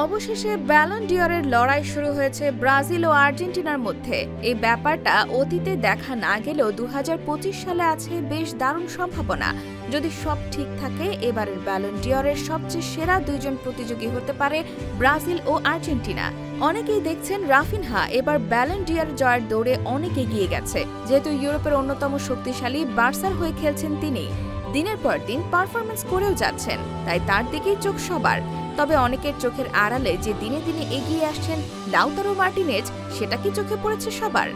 অবশেষে ব্যালন ডিওরের লড়াই শুরু হয়েছে ব্রাজিল ও আর্জেন্টিনার মধ্যে। এই ব্যাপারটা অতীতে দেখা না গেলেও দু হাজার পঁচিশ সালে আছে বেশ দারুণ সম্ভাবনা। যদি সব ঠিক থাকে, এবারের ব্যালন ডিওরের সবচেয়ে সেরা দুইজন প্রতিযোগী হতে পারে ব্রাজিল ও আর্জেন্টিনা। অনেকেই দেখছেন রাফিনহা, এবার ব্যালন ডিয়ার জয়ের দৌড়ে অনেক এগিয়ে গেছে। যেহেতু ইউরোপের অন্যতম শক্তিশালী বার্সার হয়ে খেলছেন তিনি। দিনের পর দিন পারফরমেন্স করেও যাচ্ছেন, তাই তার দিকেই চোখ সবার। তবে অনেকের চোখের আড়ালে যে দিনে দিনে এগিয়ে আসছেন লাউতারো মার্টিনেজ, সেটা কি চোখে পড়েছে সবার?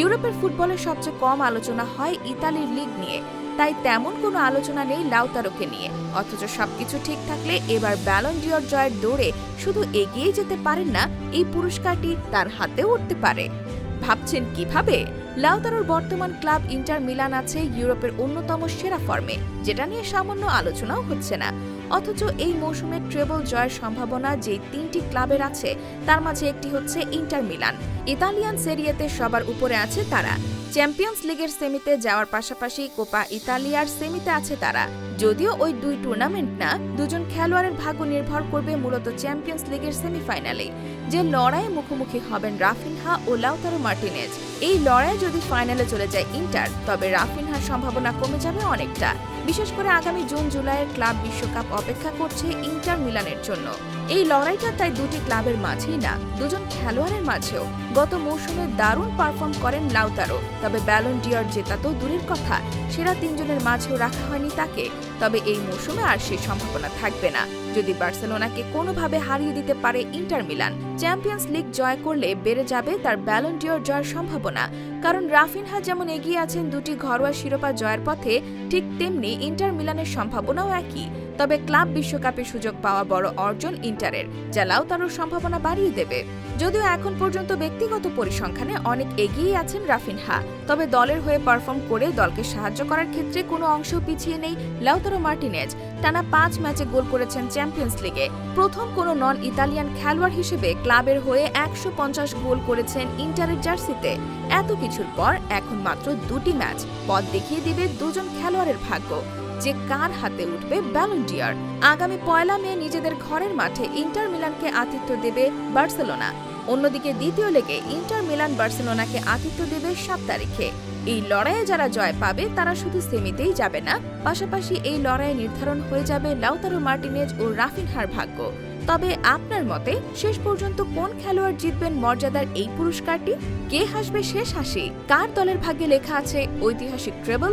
ইউরোপের ফুটবলের সবচেয়ে কম আলোচনা হয় ইতালির লিগ নিয়ে। তাই তেমন কোনো আলোচনা নেই লাউতারোকে নিয়ে। অথচ সবকিছু ঠিক থাকলে এবার ব্যালন ডিওর জয়ের দৌড়ে শুধু এগিয়ে যেতে পারেন না, এই পুরস্কারটি তার হাতে উঠতে পারে। ভাবছেন কীভাবে? লাউতারোর বর্তমান ক্লাব ইন্টার মিলান আছে ইউরোপের অন্যতম সেরা ফর্মে, যেটা নিয়ে সামান্য আলোচনাও হচ্ছে না। অথচ এই মৌসুমে ট্রেবল জয়ের সম্ভাবনা যে তিনটি ক্লাবের আছে, তার মাঝে একটি হচ্ছে ইন্টার মিলান। ইতালিয়ান সেরিয়েতে সবার উপরে আছে তারা। চ্যাম্পিয়ন্স লিগের সেমিতে যাওয়ার পাশাপাশি কোপা ইতালিয়ার সেমিতে আছে তারা। যদিও ওই দুই টুর্নামেন্ট না, দুজন খেলোয়াড়ের ভাগ্য নির্ভর করবে মূলত চ্যাম্পিয়ন্স লিগের সেমিফাইনালে যে লড়াইয়ে মুখোমুখি হবেন রাফিনহা ও লাউতারো মার্টিনেজ। এই লড়াই যদি ফাইনালে চলে যায় ইন্টার, তবে রাফিনহার সম্ভাবনা কমে যাবে অনেকটা। বিশেষ করে আগামী জুন জুলাইয়ের ক্লাব বিশ্বকাপ অপেক্ষা করছে ইন্টার মিলানের জন্য। এই লড়াইটা তাই দুটি ক্লাবের মাঝেই না, দুজন খেলোয়াড়ের মাঝেও। গত মৌসুমে দারুণ পারফর্ম করেন লাউতারো তবে ব্যালন ডিয়ার জেতা তো দূরের কথা, সেরা তিনজনের মাঝেও রাখা হয়নি তাকে। তবে এই মৌসুমে আর সেই সম্ভাবনা থাকবে না। যদি বার্সেলোনাকে কোনোভাবে হারিয়ে দিতে পারে ইন্টার মিলান চ্যাম্পিয়ন্স লিগ জয় করলে বেড়ে যাবে তার ব্যালন ডিওর জয়ের সম্ভাবনা। কারণ রাফিনহা যেমন এগিয়ে আছেন দুটি ঘরোয়া শিরোপা জয়ের পথে, ঠিক তেমনি ইন্টার মিলানের সম্ভাবনাও একই। তবে ক্লাব বিশ্বকাপে সুযোগ পাওয়া বড় অর্জন ইন্টারের, যা লাউতারোর সম্ভাবনা বাড়িয়ে দেবে। যদিও এখন পর্যন্ত ব্যক্তিগত পরিসংখ্যানে অনেক এগিয়ে আছেন রাফিনহা, তবে দলের হয়ে পারফর্ম করে দলকে সাহায্য করার ক্ষেত্রে কোনো অংশ পিছিয়ে নেই লাউতারো মার্টিনেজ। টানা পাঁচ ম্যাচে গোল করেছেন চ্যাম্পিয়ন্স লিগে। প্রথম কোনো নন ইতালিয়ান খেলোয়াড় হিসেবে ক্লাবের হয়ে একশো পঞ্চাশ গোল করেছেন ইন্টারের জার্সিতে। এত কিছুর পর এখন মাত্র দুটি ম্যাচ, পথ দেখিয়ে দিবে দুজন খেলোয়াড়ের ভাগ্য। যে কার হাতে উঠবে ব্যালন্ডিয়ার আগামী পয়লা মে নিজেদের ঘরের মাঠে ইন্টার মিলানকে আতিথ্য দেবে বার্সেলোনা। অন্যদিকে দ্বিতীয় লেগে ইন্টার মিলান বার্সেলোনাকে আতিথ্য দেবে সাত তারিখে। এই লড়াইয়ে যারা জয় পাবে, তারা শুধু সেমিতেই যাবে না, পাশাপাশি এই লড়াইয়ে নির্ধারণ হয়ে যাবে লাউতারো মার্টিনেজ ও রাফিনহার ভাগ্য। তবে আপনার মতে, শেষ পর্যন্ত কোন খেলোয়াড় জিতবেন মর্যাদার এই পুরস্কারটি? কে হাসবে শেষ হাসি? কার দলের ভাগ্যে লেখা আছে ঐতিহাসিক ট্রেবল